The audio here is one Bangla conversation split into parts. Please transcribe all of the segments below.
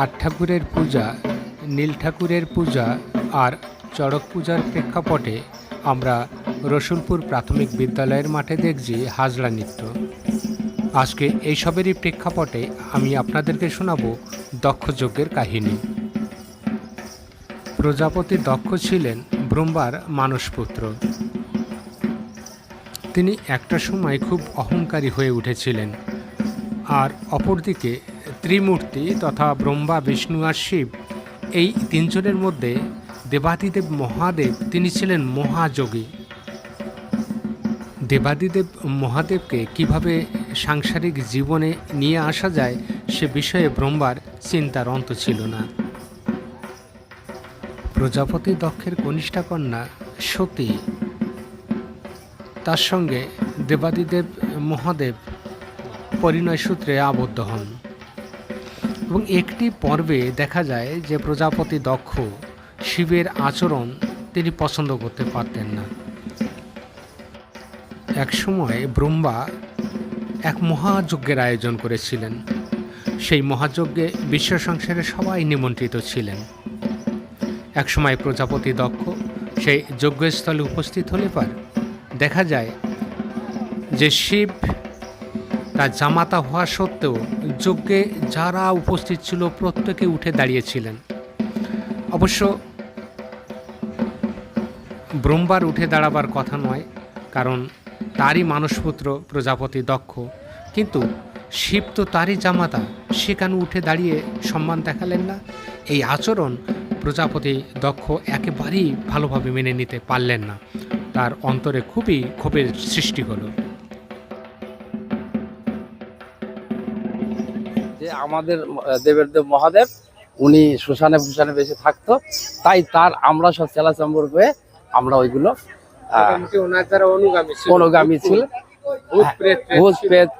পাট ঠাকুরের পূজা নীল ঠাকুরের পূজা আর চড়ক পূজার প্রেক্ষাপটে আমরা রসুলপুর প্রাথমিক বিদ্যালয়ের মাঠে দেখছি হাজরা নৃত্য। আজকে এইসবেরই প্রেক্ষাপটে আমি আপনাদেরকে শোনাবো দক্ষযজ্ঞের কাহিনী। প্রজাপতি দক্ষ ছিলেন ব্রহ্মার মানসপুত্র। তিনি একটা সময় খুব অহংকারী হয়ে উঠেছিলেন। আর অপরদিকে ত্রিমূর্তি তথা ব্রহ্মা, বিষ্ণু আর শিব, এই তিনজনের মধ্যে দেবাদিদেব মহাদেব, তিনি ছিলেন মহাযোগী। দেবাদিদেব মহাদেবকে কীভাবে সাংসারিক জীবনে নিয়ে আসা যায়, সে বিষয়ে ব্রহ্মার চিন্তার অন্ত ছিল না। প্রজাপতি দক্ষের কনিষ্ঠা কন্যা সতী। তার সঙ্গে দেবাদিদেব মহাদেব পরিণয় সূত্রে আবদ্ধ হন। এবং একটি পর্বে দেখা যায় যে প্রজাপতি দক্ষ, শিবের আচরণ তিনি পছন্দ করতে পারতেন না। এক সময় ব্রহ্মা এক মহাযজ্ঞের আয়োজন করেছিলেন। সেই মহাযজ্ঞে বিশ্ব সংসারে সবাই নিমন্ত্রিত ছিলেন। একসময় প্রজাপতি দক্ষ সেই যজ্ঞস্থলে উপস্থিত হলে পর দেখা যায় যে শিব তার জামাতা হওয়া সত্ত্বেও যজ্ঞে যারা উপস্থিত ছিল প্রত্যেকে উঠে দাঁড়িয়েছিলেন। অবশ্য ব্রহ্মার উঠে দাঁড়াবার কথা নয়, কারণ তারই মানসপুত্র প্রজাপতি দক্ষ। কিন্তু শিব তো তারই জামাতা সে কেন উঠে দাঁড়িয়ে সম্মান দেখালেন না। এই আচরণ প্রজাপতি দক্ষ একেবারেই ভালোভাবে মেনে নিতে পারলেন না। তার অন্তরে খুবই ক্ষোভের সৃষ্টি হলো। আমাদের দেবের দেব মহাদেব উনি শ্মশানে ফুসানে বেশি থাকতো তাই তার আমরা সব চেলা চাম্বর হয়ে আমরা ওইগুলো অনুগামী ছিল ভূত প্রেত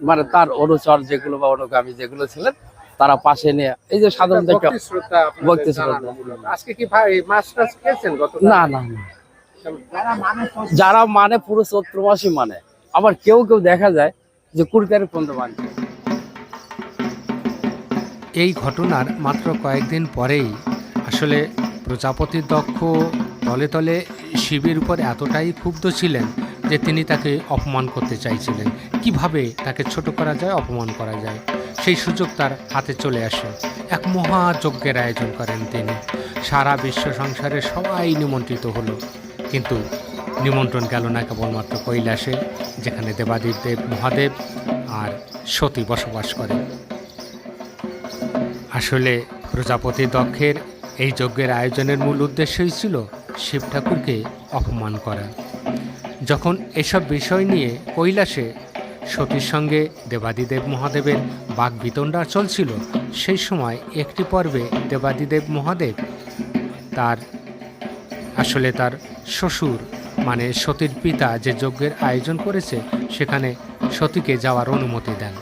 মানে তার অনুচর যেগুলো বা অনুগামী যেগুলো ছিলেন তারা পাশে নিয়ে এই যে সাধারণ দেখে ভক্তি শ্রদ্ধা আপনাদের ভক্তি জানানো শ্রদ্ধা। মূলত। আজকে কি ভাই মাছ টাছ খেয়েছেন না না না। যারা মানে পুরো চৈত্র মাসই মানে আবার কেউ কেউ দেখা যায় যে কুড়ি তারিখ পর্যন্ত মানছে এই ঘটনার মাত্র কয়েকদিন পরেই আসলে প্রজাপতি দক্ষ তলে তলে শিবের উপর এতটাই ক্ষুব্ধ ছিলেন যে তিনি তাকে অপমান করতে চাইছিলেন। কীভাবে তাকে ছোট করা যায়, অপমান করা যায়? সেই সুযোগ তার হাতে চলে আসে। এক মহাযজ্ঞের আয়োজন করেন তিনি। সারা বিশ্ব সংসারে সবাই নিমন্ত্রিত হলো। কিন্তু নিমন্ত্রণ গেল না কেবলমাত্র কৈলাসে, যেখানে দেবাদিদেব দেব মহাদেব আর সতী বসবাস করেন। আসলে প্রজাপতি দক্ষের এই যজ্ঞের আয়োজনের মূল উদ্দেশ্যই ছিল শিব ঠাকুরকে অপমান করা। যখন এসব বিষয় নিয়ে কৈলাসে সতীর সঙ্গে দেবাদিদেব মহাদেবের বাঘ বিতণ্ডা চলছিল, সেই সময় একটি পর্বে দেবাদিদেব মহাদেব তার, আসলে তার শ্বশুর মানে সতীর পিতা যে যজ্ঞের আয়োজন করেছে, সেখানে সতীকে যাওয়ার অনুমতি দেন।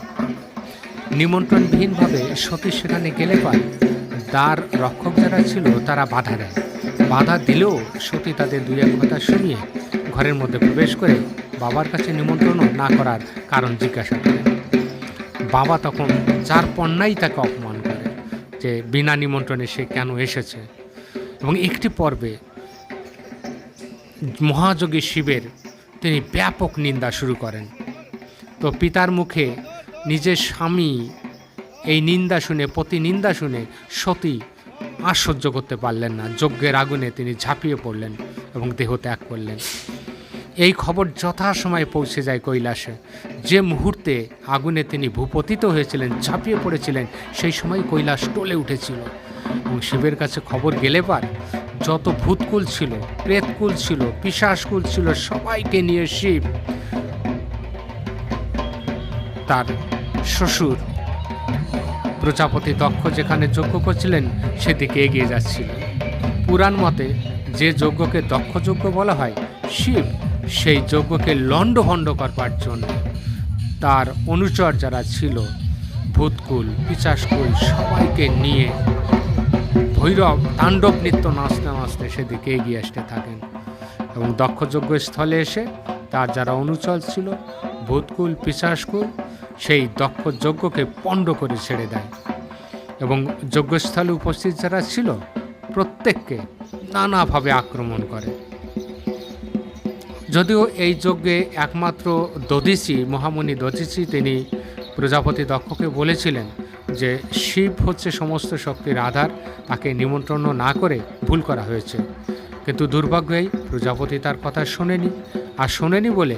নিমন্ত্রণবিহীনভাবে সতী সেখানে গেলে পায় দ্বার রক্ষক যারা ছিল, তারা বাধা দেয়। বাধা দিলেও সতী তাদের দুই এক কথা শুনিয়ে ঘরের মধ্যে প্রবেশ করে বাবার কাছে নিমন্ত্রণও না করার কারণ জিজ্ঞাসা করে। বাবা তখন চার পণ্যাই তাকে অপমান করে, যে বিনা নিমন্ত্রণে সে কেন এসেছে। এবং একটি পর্বে মহাযোগী শিবের তিনি ব্যাপক নিন্দা শুরু করেন। তো পিতার মুখে নিজের স্বামী এই নিন্দা শুনে প্রতি নিন্দা শুনে সতী আর সহ্য করতে পারলেন না। যজ্ঞের আগুনে তিনি ঝাঁপিয়ে পড়লেন এবং দেহ ত্যাগ করলেন। এই খবর যথাসময়ে পৌঁছে যায় কৈলাসে। যে মুহূর্তে আগুনে তিনি ভূপতিত হয়েছিলেন, ঝাঁপিয়ে পড়েছিলেন, সেই সময় কৈলাস টলে উঠেছিল। এবং শিবের কাছে খবর গেলে পার, যত ভূতকুল ছিল, প্রেতকুল ছিল পিশাসকুল ছিল, সবাইকে নিয়ে শিব তার শ্বশুর। প্রজাপতি দক্ষ যেখানে যজ্ঞ করছিলেন, সেদিকে এগিয়ে যাচ্ছিল পুরাণ মতে যে যজ্ঞকে দক্ষ যজ্ঞ বলা হয়, শিব, সেই যজ্ঞকে লণ্ডভণ্ড করবার জন্য। তার অনুচর যারা ছিল, ভূতকুল, পিচাসকুল, সবাইকে নিয়ে ভৈরব, তাণ্ডব, নৃত্য নাচতে নাচতে সেদিকে এগিয়ে আসতে থাকেন। এবং দক্ষযজ্ঞ স্থলে এসে তার যারা অনুচর ছিল, ভূতকুল পিশাসকুল সেই দক্ষ যজ্ঞকে পণ্ড করে ছেড়ে দেয়। এবং যজ্ঞস্থলে উপস্থিত যারা ছিল, প্রত্যেককে নানাভাবে আক্রমণ করে। যদিও এই যজ্ঞে একমাত্র দধিসি মহামণি দধিসি তিনি প্রজাপতি দক্ষকে বলেছিলেন যে, শিব হচ্ছে সমস্ত শক্তির আধার, তাকে নিমন্ত্রণ না করে ভুল করা হয়েছে। কিন্তু দুর্ভাগ্যই প্রজাপতি তার কথা শোনেনি। আর শোনেনি বলে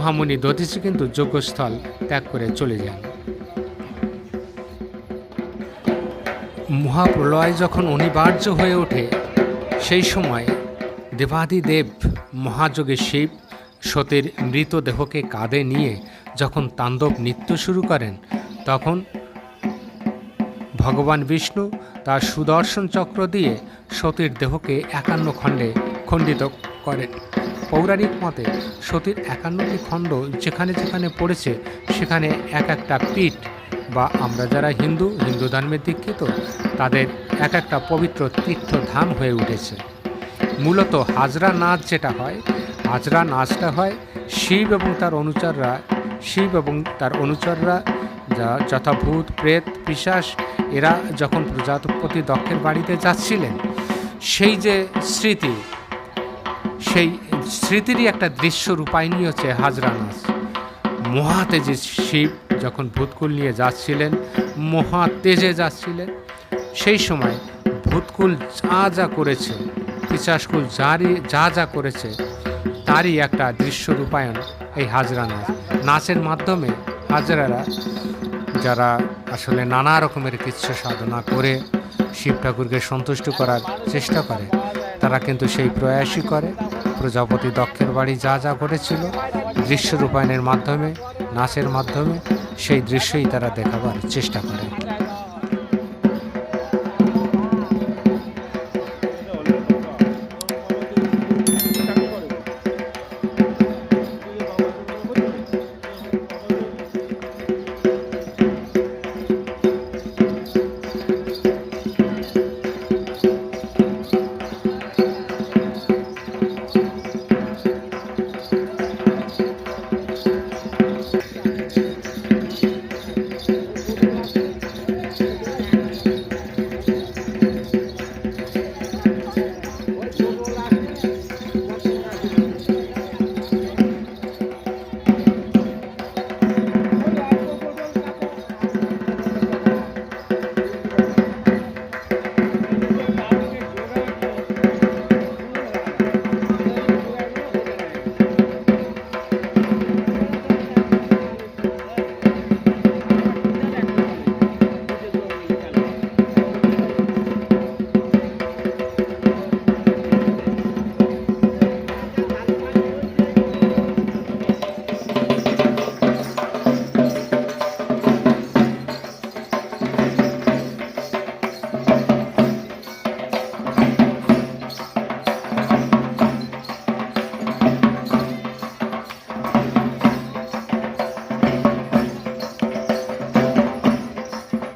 মহামণি দধিসি কিন্তু যজ্ঞস্থল ত্যাগ করে চলে যান। মহাপ্রলয় যখন অনিবার্য হয়ে ওঠে, সেই সময় দেবাদিদেব মহাযোগে শিব সতীর মৃতদেহকে কাঁধে নিয়ে যখন তাণ্ডব নৃত্য শুরু করেন, তখন ভগবান বিষ্ণু তার সুদর্শন চক্র দিয়ে সতীর দেহকে একান্ন খণ্ডে খণ্ডিত করেন। পৌরাণিক মতে সতীর একান্নটি খণ্ড যেখানে যেখানে পড়েছে, সেখানে এক একটা পীঠ বা আমরা যারা হিন্দু হিন্দু ধর্মের দীক্ষিত, তাদের এক একটা পবিত্র তীর্থধাম হয়ে উঠেছে। মূলত হাজরা নাচ যেটা হয়, হাজরা নাচটা হয় শিব এবং তার অনুচররা, শিব এবং তার অনুচররা যা যথাভূত প্রেত পিশাস এরা যখন প্রজাপতি দক্ষের বাড়িতে যাচ্ছিলেন, সেই যে স্মৃতি, সেই স্মৃতিরই একটা দৃশ্য রূপায়ণী হচ্ছে হাজরা নাচ মহাতেজে শিব যখন ভূতকুল নিয়ে যাচ্ছিলেন মহা তেজে যাচ্ছিলেন, সেই সময় ভূতকুল যা যা করেছে, পিচাসকুল যারই যা যা করেছে, তারই একটা দৃশ্য রূপায়ণ এই হাজরা নাচ নাচের মাধ্যমে হাজরারা যারা আসলে নানা রকমের কৃচ্ছ সাধনা করে শিব ঠাকুরকে সন্তুষ্ট করার চেষ্টা করে, তারা কিন্তু সেই প্রয়াসই করে। প্রজাপতি দক্ষের বাড়ি যা যা ঘটেছিল দৃশ্য রূপায়ণের মাধ্যমে, নাচের মাধ্যমে, সেই দৃশ্যই তারা দেখাবার চেষ্টা করে।